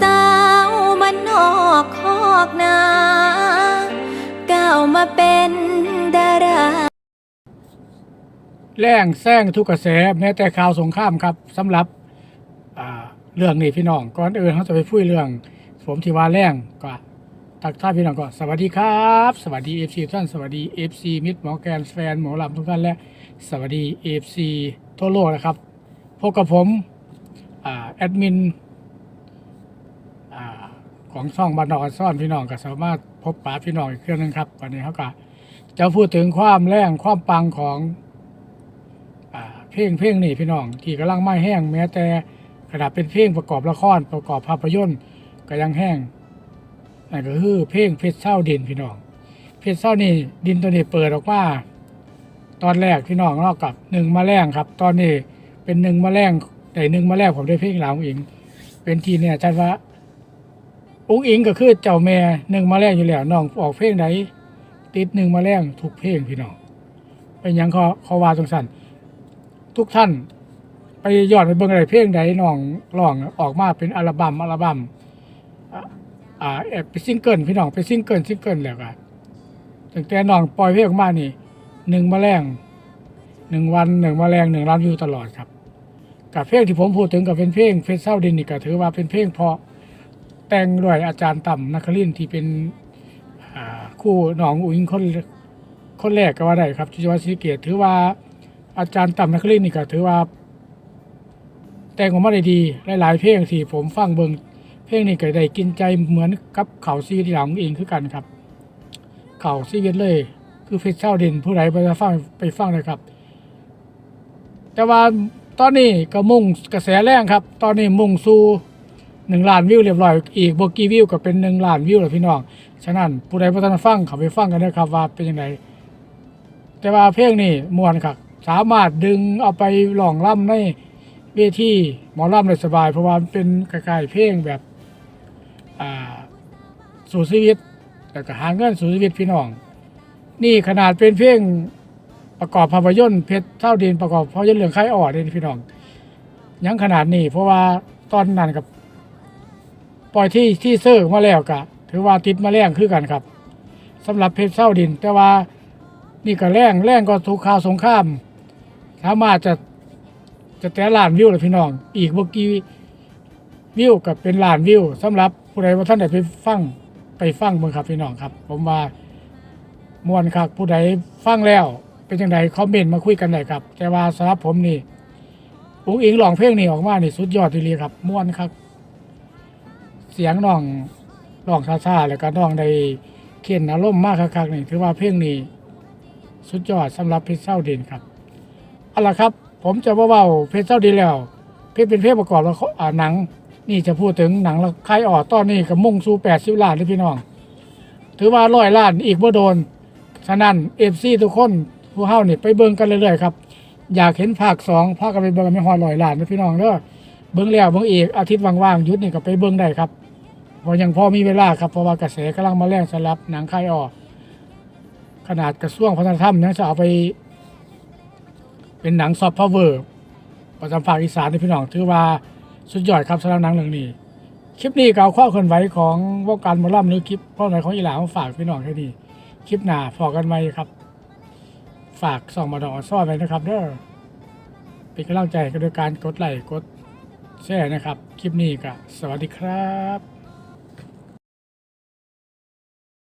สาวมันนอกคอกนาก้าวมาเป็นดาราแรงแซงทุกกระแสแม้แต่ข่าวสงครามครับสำหรับเรื่องนี้พี่น้องก่อนอื่นเขาจะไปพูดเรื่อง ผมที่ว่าแรงก็ตักท่ายพี่น้องก็สวัสดีครับ สวัสดีเอฟซีท่านสวัสดีเอฟซีมิตรหมอแกนแฟนหมอลำทุกท่านและสวัสดีเอฟซีทั่วโลกนะครับพบกับผมแอดมิน ของช่องบานดอกอักซ่อนพี่น้องก็สามารถพบปะพี่น้องอีกเครื่องหนึงครับวันนี้เขาก็จะพูดถึงความแรงความปังของอเพลงเพลงนี่พี่น้องที่กำลังไม่แห้งแม้แต่ขนาดเป็นเพลงประกอบละครประกอบภาพยนตร์ก็ยังแห้งนั่นก็คือเพลงเพชรเศร้าดินพี่น้อง เพชรเศร้านี่ดินตัวนี้เปิดออกมาตอนแรกพี่น้องนอกกับหนึ่งมาแรงครับ ตอนนี้เป็นหนึ่งมาแรงแต่หนึ่งมาแรงผมได้เพลงหลาวองอิงเป็นทีเนี่ยชัดว่า อุ้งอิงก็คือเจ้าแม่หนึ่งมาแรงอยู่แล้วน้องออกเพลงไหนติดหนึ่งมาแรงทุกเพลงพี่น้องเป็นยังขาเขาว่าตรงสันทุกท่าน ไปยอนไปเบิ่งอะไรเพลงใดน้องร้องออกมาเป็นอัลบั้มอัลบั้มอ่าอ่าเอ่อเป็นซิงเกิลพี่น้องเป็นซิงเกิลซิงเกิลแล้วก็ตั้งแต่น้องปล่อยเพลงออกมานี่หนึ่งแมลงหนึ่งวันหนึ่งแมลงหนึ่งล้านวิวตลอดครับกับเพลงที่ผมพูดถึงกับเป็นเพลงเฟซเซาดินนี่ก็ถือว่าเป็นเพลงเพราะ แต่งด้วยอาจารย์ต่ำนักครินที่เป็นคู่น้องอุ๋งคนคนแรกก็ว่าได้ครับที่จังหวัดศรีสะเกษถือว่าอาจารย์ต่ำนักเรียนนี่ก็ถือว่า แต่งออกมาได้ดีหลายๆเพลงที่ผมฟังเบิงเพลงนี้ก็ได้กินใจเหมือนกับเข่าซีที่หลังเองคือกันครับ เข่าซีเวตเลย คือเพชรเช่าดินผู้ใดไปฟังไปฟังเลยครับ แต่ว่าตอนนี้ก็มุ่งกระแสแรงครับ ตอนนี้มุ่งสู่ หนึ่งล้านวิวเรียบร้อยอีกบกี่วิวก็เป็นหนึ่งล้านวิวแล้วพี่น้องฉะนั้นผู้ใดบ่ทันฟังเขาไปฟังกันนะครับว่าเป็นยังไงแต่ว่าเพลงนี่มวนครับสามารถดึงเอาไปหล่องล่ำในเวทีหมอล่ำได้สบาย เพราะว่ามันเป็นคล้ายๆเพลงแบบอ่าสู่ชีวิตแล้วก็หาเงินสู่ชีวิตพี่น้อง นี่ขนาดเป็นเพลงประกอบภาพยนตร์เพชรเท่าดินประกอบภาพยนตร์เรื่องไข่อ่อเด้พี่น้องยังขนาดนี้เพราะว่าตอนนั้นกับ ปล่อยที่ที่เซอร์มาแล้วกะถือว่าติดมาแรงคือกันครับสำหรับเพชรเท่าดิน แต่ว่านี่ก็แรงแรงก็ทุกข่าวสงครามสามารถจะจะแต่ล้านวิวเลยพี่น้อง อีกเมื่อกี้วิวกับเป็นล้านวิวสำหรับผู้ใดว่าท่านใดไปฟังไปฟังเบิ่งครับพี่น้องครับ ผมว่ามวนครับผู้ใดฟังแล้วเป็นจังไดคอมเมนต์มาคุยกันได้ครับ แต่ว่าสำหรับผมนี่อุ้งอิงร้องเพลงนี่ออกมานี่สุดยอดทีเดียวครับม่วนครับ เสียงน้องร้องช้าๆแล้วก็น้องได้เข็นอารมณ์มากคักๆนี่ถือว่าเพลงนี้สุดยอดสำหรับเพชรเศร้าดินครับเอาล่ะครับ ผมจะว่าเบาเพชรเศร้าดินแล้ว เพชรเป็นเพชรประกอบแล้วอ่าหนัง นี่จะพูดถึงหนังแล้วใครออกตอนนี้กับมุ่งสู่แปดสิบล้านเลยพี่น้อง ถือว่าร้อยล้านอีกบ่โดนฉะนั้นเอฟซีทุกคนผู้เฮานี่ไปเบิ่งกันเรื่อยๆครับอยากเห็นภาคสองภาคกันไปเบิ่งกันไม่ฮอร้อยล้านนะพี่น้องเด้อเบิ่งแล้วเบิ่งอีกอาทิตย์ว่างๆยุดนี่ก็ไปเบิ่งได้ครับ พรายังพอมีเวลาครับเพราะว่ากระแสกำลังมาแรงสำหรับหนังใครออก ขนาดกระทรวงพัฒนธรรมยังจะเอาไป เป็นหนังซอฟต์พาวเวอร์ประจำภาคอีสานที่พี่น้องถือว่าสุดยอดครับสำหรับหนังเรื่องนี้คลิปนี้ก็เอาข้อเคลื่อนไหวของวงการมอลำหรือคลิปข้อเคลื่อนไหวของอีหลามาฝากพี่น้องแค่นี้คลิปหน้าพอกันไหมครับ ฝากส่องมาดอกซ่อนไว้นะครับเด้อเป็นกำลังใจกันโดยการกดไลค์กดแชร์นะครับ คลิปนี้ก็สวัสดีครับ